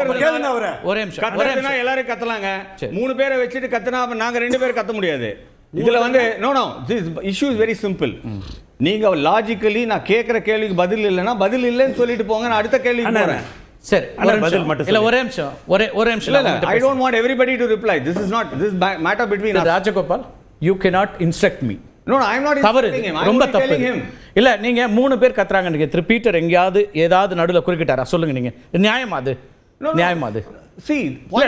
ஒரே நிமிஷம் ஒரே கத்துனா நிமிஷம். எல்லாரும் கத்தலாங்க. சரி. மூணு பேரை வச்சுட்டு கத்துனா அப்ப நாங்க ரெண்டு பேரும் கத்த முடியாது. இதுல வந்து no no issue is very simple நீங்க லாஜிக்கலி நான் கேக்குற கேள்விக்கு பதில் இல்லைன்னா பதில் இல்லைன்னு சொல்லிட்டு போங்க நான் அடுத்த கேள்விக்கு அண்ணா, போறேன். சரி அண்ணா, பதில் நிமிஷம். மட்டும் இல்ல சொல்லுங்க. ஒரே நிமிஷம் ஒரே ஒரே நிமிஷம். இல்ல நான் இல்ல உங்ககிட்ட ஐ பேசுறேன். Don't want everybody to reply this is not this matter between. Rajagopal you cannot instruct me. No I am not தவறு இது. ரொம்ப தப்பு இது. இல்ல நீங்க மூணு பேர் கத்துறாங்க நீங்க ரிப்பீட்டர் எங்கேயாவது ஏதாவது நடுவுல குறுக்கிட்டாரா? சொல்லுங்க நீங்க. நியாயமா அது. நியாயமா அது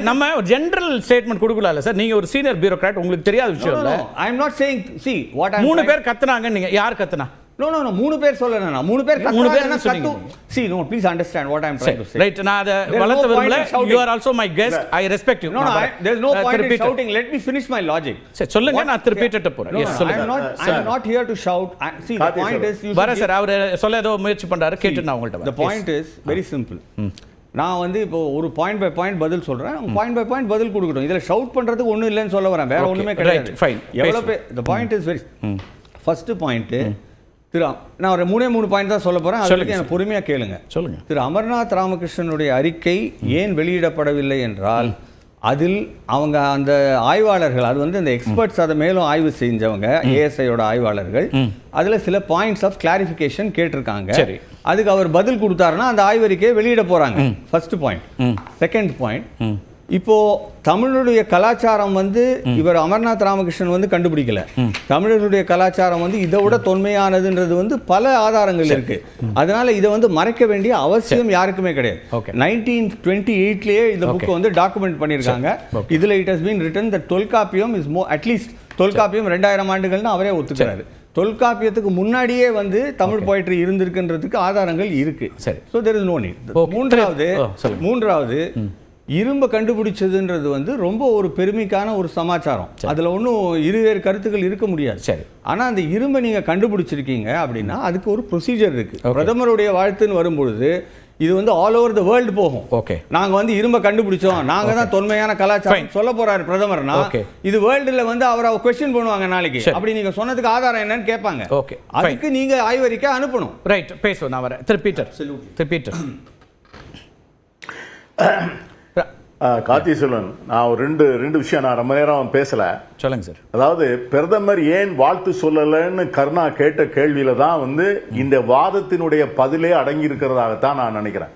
நம்ம ஒரு ஜெனரல் ஸ்டேட்மெண்ட் கொடுக்கல சார் நீங்க ஒரு சீனியர் பியூரோக்ராட் உங்களுக்கு தெரியாத விஷயம் இல்ல am not saying see what i மூணு பேர் கத்துனாங்க நீங்க யார் கத்துனா no no no மூணு பேர் சொல்லல நான் மூணு பேர் மூணு பேர் கத்து see no please understand what i am trying to say right நான் அதை வளர்த்த விரும்பல. You are also my guest I respect you no no I, there's no point in shouting let me finish my logic சரி, சொல்லுங்க, நான் திருப்பிட்டு போறேன். no, சொல்லுங்க. not i'm not here to shout I, see the Karthi point sir. is you வர sir அவர் சொல்ல ஏதோ முயற்சி பண்றாரு கேட்டு நான் உங்கள்ட்ட the point is very simple நான் வந்து இப்போ ஒரு பாயிண்ட் பை பாயிண்ட் பதில் சொல்றேன். பாயிண்ட் பை பாயிண்ட் பதில் கொடுக்கட்டும். இதுல ஷவுட் பண்றதுக்கு ஒண்ணும் இல்லைன்னு சொல்ல வரேன். வேற right, கிடையாது. எவ்வளவு பேசுங்க. பேர் the point is very first point Thiru நான் ஒரு மூணே மூணு பாயிண்ட் தான் சொல்ல சொல்லுங்க அதுக்கு எனக்கு பொறுமையா கேளுங்க. சொல்லுங்க. திரு அமர்நாத் ராமகிருஷ்ணனுடைய அறிக்கை ஏன் வெளியிடப்படவில்லை என்றால் அதில் அவங்க அந்த ஆய்வாளர்கள் அது வந்து இந்த எக்ஸ்பர்ட்ஸ் அதை மேலும் ஆய்வு செஞ்சவங்க ஏஎஸ்ஐயோட ஆய்வாளர்கள் அதுல சில பாயிண்ட்ஸ் ஆஃப் கிளாரிஃபிகேஷன் கேட்டிருக்காங்க. சரி. அதுக்கு அவர் பதில் கொடுத்தாருன்னா அந்த ஆய்வறிக்கையை வெளியிட போறாங்க. ஃபர்ஸ்ட் பாயிண்ட் செகண்ட் பாயிண்ட் இப்போ தமிழுடைய கலாச்சாரம் வந்து இவர் அமர்நாத் ராமகிருஷ்ணன் வந்து கண்டுபிடிக்கல. தமிழர்களுடைய கலாச்சாரம் வந்து இதை விட தொன்மையானதுன்றது வந்து பல ஆதாரங்கள் இருக்கு. அதனால இதை வந்து மறைக்க வேண்டிய அவசியம் யாருக்குமே கிடையாது. நைன்டீன் டுவெண்ட்டி எயிட்லயே இந்த. புக்கை வந்து டாக்குமெண்ட் பண்ணியிருக்காங்க. இதுல it has been written the Tholkappiyam is more at least Tholkappiyam ரெண்டாயிரம் ஆண்டுகள்னு அவரே ஒத்துக்கிறாரு. தொல்காப்பியத்துக்கு முன்னாடியே வந்து தமிழ் போயிட்ரி இருந்திருக்குன்றதுக்கு ஆதாரங்கள் இருக்கு சரி. So there is no need. மூன்றாவது சொல்லுங்க. மூன்றாவது இரும்ப கண்டுபிடிச்சதுன்றது வந்து ரொம்ப ஒரு பெருமைக்கான ஒரு சமாச்சாரம் அதுல ஒன்றும் இருவேறு கருத்துக்கள் இருக்க முடியாது சரி. ஆனா அந்த இரும்பை நீங்க கண்டுபிடிச்சிருக்கீங்க அப்படின்னா அதுக்கு ஒரு ப்ரொசீஜர் இருக்கு Okay. பிரதமருடைய வாழ்த்துன்னு வரும்பொழுது இது வந்து ஆல் ஓவர் த வேர்ல்டு போகும். Okay. நாங்க வந்து இரும்ப கண்டுபிடிச்சோம். நாங்க தான் தொன்மையான கலாச்சாரம். சொல்ல போறாரு பிரதமர்னா. இது வேர்ல்டுல வந்து அவரை கொஸ்டின் பண்ணுவாங்க நாளைக்கு. அப்படி நீங்க சொன்னதுக்கு ஆதாரம் என்னன்னு கேட்பாங்க. Okay. அதுக்கு நீங்க ஆய்வறிக்கை அனுப்பணும். ரைட் பேசுவோம் நான் வரேன். திரு பீட்டர். திரு பீட்டர். கார்த்தி செல்வன் நான் ஒரு ரெண்டு ரெண்டு விஷயம் நான் ரொம்ப நேரம் பேசல. சொல்லுங்க சார். அதாவது பிரதமர் ஏன் வாழ்த்து சொல்லலைன்னு கருணா கேட்ட கேள்வியில தான் வந்து இந்த வாதத்தினுடைய பதிலே அடங்கி இருக்கிறதாகத்தான் நான் நினைக்கிறேன்.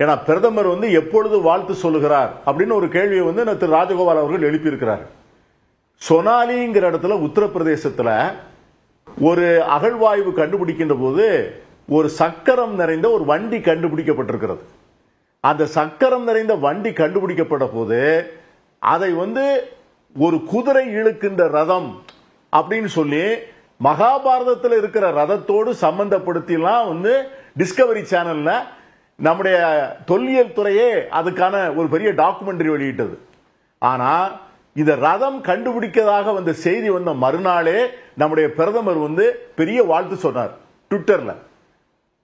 ஏன்னா பிரதமர் வந்து எப்பொழுது வாழ்த்து சொல்லுகிறார் அப்படின்னு ஒரு கேள்வியை வந்து திரு ராஜகோபால் அவர்கள் எழுப்பியிருக்கிறார். சொனாலிங்கிற இடத்துல உத்தரப்பிரதேசத்துல ஒரு அகழ்வாய்வு கண்டுபிடிக்கின்ற போது ஒரு சக்கரம் நிறைந்த ஒரு வண்டி கண்டுபிடிக்கப்பட்டிருக்கிறது. அந்த சக்கரம் நிறைந்த வண்டி கண்டுபிடிக்கப்பட்ட போது அதை வந்து ஒரு குதிரை இழுக்கின்ற ரதம் அப்படின்னு சொல்லி மகாபாரதத்தில் இருக்கிற ரதத்தோடு சம்பந்தப்படுத்திலாம் வந்து டிஸ்கவரி சேனல்ல நம்முடைய தொல்லியல் துறையே அதுக்கான ஒரு பெரிய டாக்குமெண்ட்ரி வெளியிட்டது. ஆனா இந்த ரதம் கண்டுபிடிக்கதாக வந்த செய்தி வந்த மறுநாளே நம்முடைய பிரதமர் வந்து பெரிய வாழ்த்து சொன்னார் ட்விட்டர்ல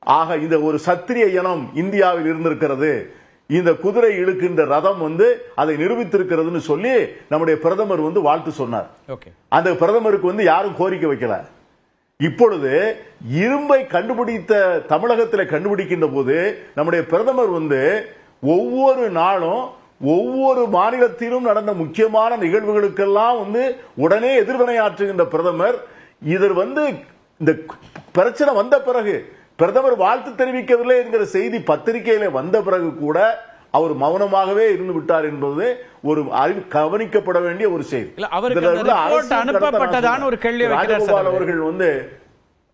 ஆக இந்த ஒரு சத்திரிய இனம் இந்தியாவில் இருந்திருக்கிறது. இந்த குதிரை இழுக்கின்ற ரதம் வந்து அதை நிரூபித்திருக்கிறதுன்னு சொல்லி நம்முடைய பிரதமர் வந்து வாழ்த்து சொன்னார். ஓகே. அந்த பிரதமருக்கு வந்து யாரும் கோரிக்கை வைக்கல. இப்பொழுது இரும்பை கண்டுபிடித்த தமிழகத்தில் கண்டுபிடிக்கின்ற போது நம்முடைய பிரதமர் வந்து ஒவ்வொரு நாளும் ஒவ்வொரு மாநிலத்திலும் நடந்த முக்கியமான நிகழ்வுகளுக்கெல்லாம் வந்து உடனே எதிர்வினையாற்றுகின்ற பிரதமர் இதர் வந்து இந்த பிரச்சனை வந்த பிறகு பிரதமர் வாழ்த்து தெரிவிக்கவில்லை என்கிற செய்தி பத்திரிகையில வந்த பிறகு கூட அவர் மௌனமாகவே இருந்து விட்டார் என்பது ஒரு அறிவு கவனிக்கப்பட வேண்டிய ஒரு செய்தி. அவர்கள் வந்து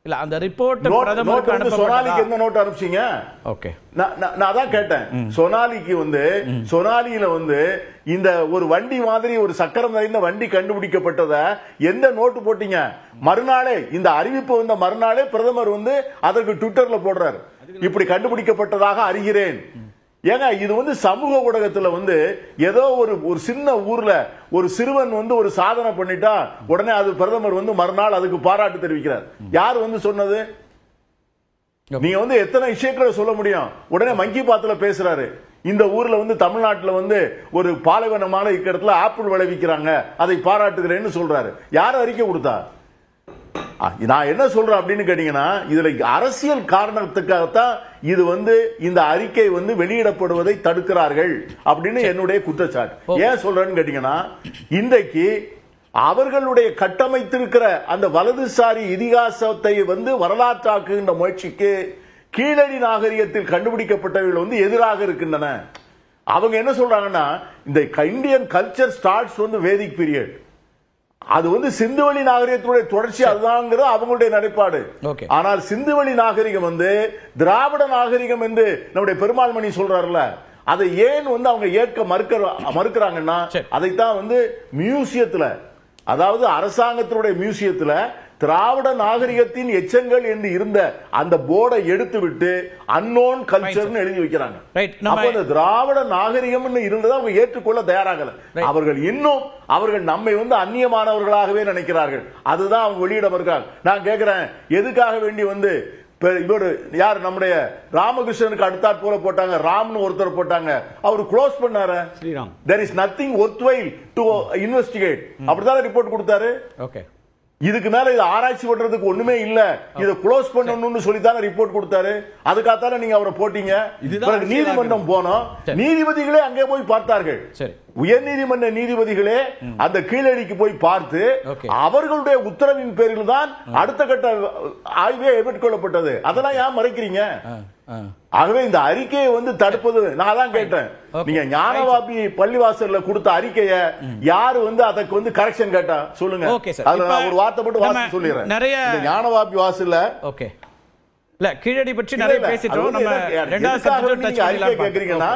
இல்ல அந்த ரிப்போர்ட் பிரதமருக்கு வந்து சொனாலிக்கு எந்த நோட் அனுப்பிச்சீங்க? ஓகே நான் அதான் கேட்டேன். சொனாலிக்கு வந்து சொனாலியில வந்து இந்த ஒரு வண்டி மாதிரி ஒரு சக்கரம் நிறைந்த வண்டி கண்டுபிடிக்கப்பட்டத எந்த நோட்டு போட்டீங்க? மறுநாளே இந்த அறிவிப்பு வந்த மறுநாளே பிரதமர் வந்து அதற்கு ட்விட்டர்ல போடுறாரு. இப்படி கண்டுபிடிக்கப்பட்டதாக அறிகிறேன். ஏங்க இது வந்து சமூக ஊடகத்துல வந்து ஏதோ ஒரு ஒரு சின்ன ஊர்ல ஒரு சிறுவன் வந்து ஒரு சாதனை பண்ணிட்டா உடனே அது பிரதமர் வந்து மறுநாள் அதுக்கு பாராட்டு தெரிவிக்கிறார். யார் வந்து சொன்னது? நீங்க வந்து எத்தனை விஷயங்களை சொல்ல முடியும்? உடனே மங்கி பாத்துல பேசுறாரு. இந்த ஊர்ல வந்து தமிழ்நாட்டுல வந்து ஒரு பாலைவனமான இடத்துல ஆப்பிள் விளைவிக்கிறாங்க. அதை பாராட்டுகிறேன்னு சொல்றாரு. யார் அறிக்கை கொடுத்தா? நான் என்ன சொல்றேன் அப்படின்னு கேட்டீங்கன்னா இதுல அரசியல் காரணத்துக்காகத்தான் இது வந்து இந்த அறிக்கை வந்து வெளியிடப்படுவதை தடுக்கிறார்கள் அப்படின்னு என்னுடைய குற்றச்சாட்டு. ஏன் சொல்றேன்னு கேட்டீங்கன்னா இன்றைக்கு அவர்களுடைய கட்டமைத்திருக்கிற அந்த வலதுசாரி இதிகாசத்தை வந்து வரலாற்றாக்குகின்ற முயற்சிக்கு கீழடி நாகரிகத்தில் கண்டுபிடிக்கப்பட்டவர்கள் வந்து எதிராக இருக்கின்றன. அவங்க என்ன சொல்றாங்கன்னா இந்த இந்தியன் கல்ச்சர் ஸ்டார்ட்ஸ் வந்து வேதிக் பீரியட் அது வந்து சிந்துவெளி நாகரிகத்துடைய தொடர்ச்சி அதுதாங்கிறது அவங்களுடைய நிலைப்பாடு. ஆனால் சிந்துவெளி நாகரிகம் வந்து திராவிட நாகரிகம் என்று நம்முடைய பெருமாள் மணி சொல்றாருல அதை ஏன் வந்து அவங்க ஏற்க மறுக்கிற மறுக்கிறாங்கன்னா. அதைத்தான் வந்து மியூசியத்துல அதாவது அரசாங்கத்தினுடைய மியூசியத்துல திராவிட நாகரிகத்தின் எச்சங்கள் என்று இருந்த அந்த போர்டை எடுத்து விட்டு அன்னோன் கல்ச்சர்னு எழுதி வைக்கிறாங்க. அப்போ திராவிட நாகரிகம்னு இருந்ததை அவங்க ஏற்றுக்கொள்ள தயாராகல. அவர்கள் இன்னும் அவர்கள் நம்மை வந்து அந்நியமானவர்களாகவே நினைக்கிறார்கள். அதுதான் அவங்க வெளியிட இருக்காங்க. நான் கேட்கிறேன் எதுக்காக வேண்டி வந்து இவரு யார் நம்முடைய ராமகிருஷ்ணனுக்கு அடுத்தாற் போல போட்டாங்க ராம்னு ஒருத்தர் போட்டாங்க. அவர் க்ளோஸ் பண்ணாரு? Sriram. There is nothing worthwhile to investigate. அப்படிதான் ரிப்போர்ட் கொடுத்தாரு? ஓகே இதுக்கு மேல இது ஆராய்ச்சி பண்றதுக்கு ஒண்ணுமே இல்ல. இத க்ளோஸ் பண்ணணும்னு சொல்லி தானே ரிப்போர்ட் கொடுத்தாரு. அதுக்காகத்தானே நீங்க அவரை போட்டீங்க. நீதிமன்றம் போனோம். நீதிபதிகளே அங்கே போய் பார்த்தார்கள். சரி. உயர்நீதிமன்ற நீதிபதிகளே அந்த கீழடிக்கு போய் பார்த்து. அவர்களுடைய உத்தரவின் பேரில் தான் அடுத்த கட்ட ஆய்வே மேற்கொள்ளப்பட்டது. அதெல்லாம் ஏன் மறைக்கிறீங்க. ஆகவே இந்த அறிக்கையை வந்து தடுப்பது நான் தான் கேட்டேன். நீங்க ஞானவாபி பள்ளிவாசல்ல கொடுத்த அறிக்கைய யாரு வந்து அதற்கு வந்து கரெக்ஷன் கேட்டா? சொல்லுங்க. அதுல நான் ஒரு வார்த்தை மட்டும் வாசிச்சு சொல்லிடுறேன். நிறைய- ஞானவாபி வாசல்ல ஓகே இல்ல கீழடி பற்றி நிறைய பேசிட்டோம். நம்ம ரெண்டாவது சப்ஜெக்ட் டச் பண்ணலாம் கேக்குறீங்கன்னா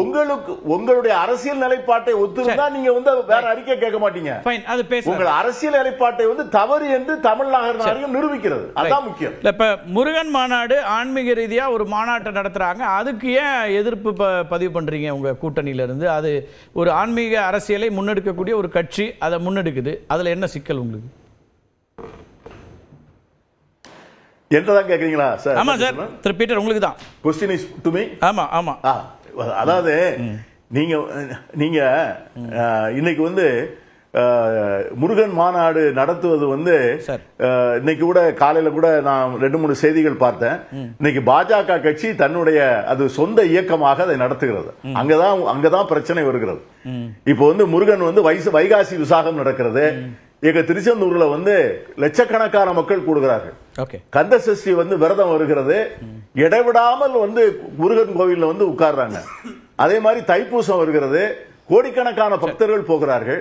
உங்களுக்கு உங்களுடைய அரசியல் நிலைப்பாட்டை ஒத்துருந்தா நீங்க வந்து வேற அறிக்கை கேட்க மாட்டீங்க. ஃபைன் அது பேசலாம் உங்கள் அரசியல் நிலைப்பாட்டை வந்து தவறு என்று தமிழ் நகர் நாகரிகம் நிரூபிக்கிறது. அதான் முக்கியம். இல்ல இப்ப முருகன் மாநாடு ஆன்மீக ரீதியா ஒரு மாநாட்டை நடத்துறாங்க. அதுக்கு ஏன் எதிர்ப்பு பதிவு பண்றீங்க உங்க கூட்டணியில இருந்து அது ஒரு ஆன்மீக அரசியலை முன்னெடுக்கக்கூடிய ஒரு கட்சி அதை முன்னெடுக்குது. அதுல என்ன சிக்கல் உங்களுக்கு? என்றதான் கேக்குறீங்களா? சார் ஆமா சார் திரு பீட்டர் உங்களுக்கு தான் கொஸ்டின் இஸ் டு மீ ஆமா. ஆமா அதாவது நீங்க நீங்க இன்னைக்கு வந்து முருகன் மாநாடு நடத்துவது வந்து இன்னைக்கு கூட காலையில கூட நான் ரெண்டு மூணு செய்திகள் பார்த்தேன். இன்னைக்கு பாஜக கட்சி தன்னுடைய அது சொந்த இயக்கமாக அதை நடத்துகிறது. அங்கதான் அங்கதான் பிரச்சனை வருகிறது. இப்போ வந்து முருகன் வந்து வைச வைகாசி விசாகம் நடக்கிறது. எங்க திருச்செந்தூர்ல வந்து லட்சக்கணக்கான மக்கள் கூடுகிறார்கள். கந்த சஷ்டி வந்து விரதம் வருகிறது. இடைவிடாமல் வந்து முருகன் கோவில்ல வந்து உட்கார்றாங்க. அதே மாதிரி தைப்பூசம் வருகிறது. கோடிக்கணக்கான பக்தர்கள் போகிறார்கள்.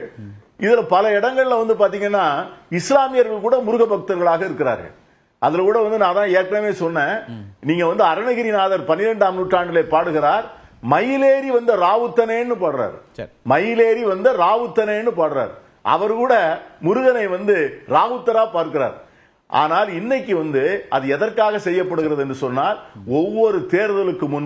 இதுல பல இடங்கள்ல வந்து பாத்தீங்கன்னா இஸ்லாமியர்கள் கூட முருக பக்தர்களாக இருக்கிறார்கள். அதுல கூட வந்து நான் தான் ஏற்கனவே சொன்னேன். நீங்க வந்து அருணகிரிநாதர் பன்னிரெண்டாம் நூற்றாண்டிலே பாடுகிறார். மயிலேறி வந்த ராவுத்தனேன்னு பாடுறாரு. மயிலேறி வந்த ராவுத்தனேன்னு பாடுறார். அவர் கூட முருகனை வந்து ராவுத்தரா பார்க்கிறார். ஆனால் இன்னைக்கு வந்து அது எதற்காக செய்யப்படுகிறது என்று சொன்னால் ஒவ்வொரு தேர்தலுக்கு முன்